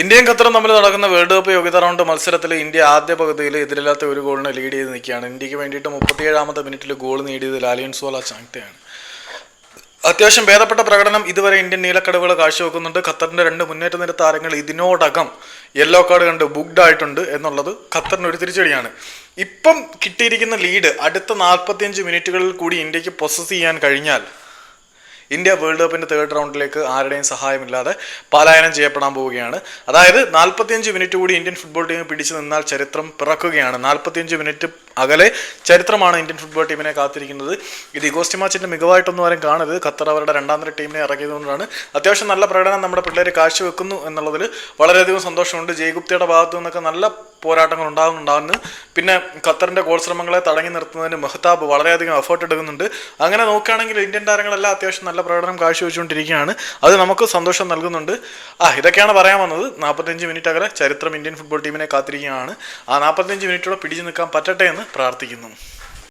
ഇന്ത്യയും ഖത്തറും തമ്മിൽ നടക്കുന്ന വേൾഡ് കപ്പ് യോഗ്യത റൗണ്ട് മത്സരത്തിൽ ഇന്ത്യ ആദ്യ പകുതിയിൽ എതിരില്ലാത്ത ഒരു ഗോളിന് ലീഡ് ചെയ്ത് നിൽക്കുകയാണ്. ഇന്ത്യയ്ക്ക് വേണ്ടിയിട്ട് മുപ്പത്തിയേഴാമത്തെ മിനിറ്റിൽ ഗോൾ നേടിയത് ലാലിയൻസോല ചാങ്തയാണ്. അത്യാവശ്യം ഭേദപ്പെട്ട പ്രകടനം ഇതുവരെ ഇന്ത്യൻ നീലക്കടവുകൾ കാഴ്ചവെക്കുന്നുണ്ട്. ഖത്തറിന്റെ രണ്ട് മുന്നേറ്റ നിര താരങ്ങൾ ഇതിനോടകം യെല്ലോ കാർഡ് കണ്ട് ബുക്ക്ഡ് ആയിട്ടുണ്ട് എന്നുള്ളത് ഖത്തറിന് ഒരു തിരിച്ചടിയാണ്. ഇപ്പം കിട്ടിയിരിക്കുന്ന ലീഡ് അടുത്ത നാൽപ്പത്തിയഞ്ച് മിനിറ്റുകളിൽ കൂടി ഇന്ത്യയ്ക്ക് പൊസസ് ചെയ്യാൻ കഴിഞ്ഞാൽ ഇന്ത്യ വേൾഡ് കപ്പിന്റെ തേർഡ് റൗണ്ടിലേക്ക് ആരുടെയും സഹായമില്ലാതെ പലായനം ചെയ്യപ്പെടാൻ പോവുകയാണ്. അതായത് നാൽപ്പത്തിയഞ്ച് മിനിറ്റ് കൂടി ഇന്ത്യൻ ഫുട്ബോൾ ടീം പിടിച്ചു നിന്നാൽ ചരിത്രം പിറക്കുകയാണ്. നാൽപ്പത്തിയഞ്ച് മിനിറ്റ് അകലെ ചരിത്രമാണ് ഇന്ത്യൻ ഫുട്ബോൾ ടീമിനെ കാത്തിരിക്കുന്നത്. ഇത് ഇഗോസ്റ്റി മാച്ചിന്റെ മികവായിട്ടൊന്നും ആരും കാണരുത്. ഖത്തർ അവരുടെ രണ്ടാം നിര ടീമിനെ ഇറക്കിയതുകൊണ്ടാണ്. അത്യാവശ്യം നല്ല പ്രകടനം നമ്മുടെ പിള്ളേർ കാഴ്ചവെക്കുന്നു എന്നുള്ളതിൽ വളരെയധികം സന്തോഷമുണ്ട്. ജയ്ഗുപ്തിയുടെ ഭാഗത്തു നിന്നൊക്കെ നല്ല പോരാട്ടങ്ങൾ ഉണ്ടാകുന്നുണ്ടാകുന്നു. പിന്നെ ഖത്തറിന്റെ ഗോൾ ശ്രമങ്ങളെ തടഞ്ഞു നിർത്തുന്നതിന് മെഹ്താബ് വളരെയധികം എഫേർട്ട് എടുക്കുന്നുണ്ട്. അങ്ങനെ നോക്കുകയാണെങ്കിൽ ഇന്ത്യൻ താരങ്ങളെല്ലാം അത്യാവശ്യം നല്ല പ്രകടനം കാഴ്ചവെച്ചുകൊണ്ടിരിക്കുകയാണ്. അത് നമുക്ക് സന്തോഷം നൽകുന്നുണ്ട്. ആ ഇതൊക്കെയാണ് പറയാൻ വന്നത്. നാൽപ്പത്തഞ്ച് മിനിറ്റ് അകലെ ചരിത്രം ഇന്ത്യൻ ഫുട്ബോൾ ടീമിനെ കാത്തിരിക്കുകയാണ്. ആ നാൽപ്പത്തഞ്ച് മിനിറ്റോടെ പിടിച്ചു നിൽക്കാൻ പറ്റട്ടെ എന്ന് പ്രാർത്ഥിക്കുന്നു.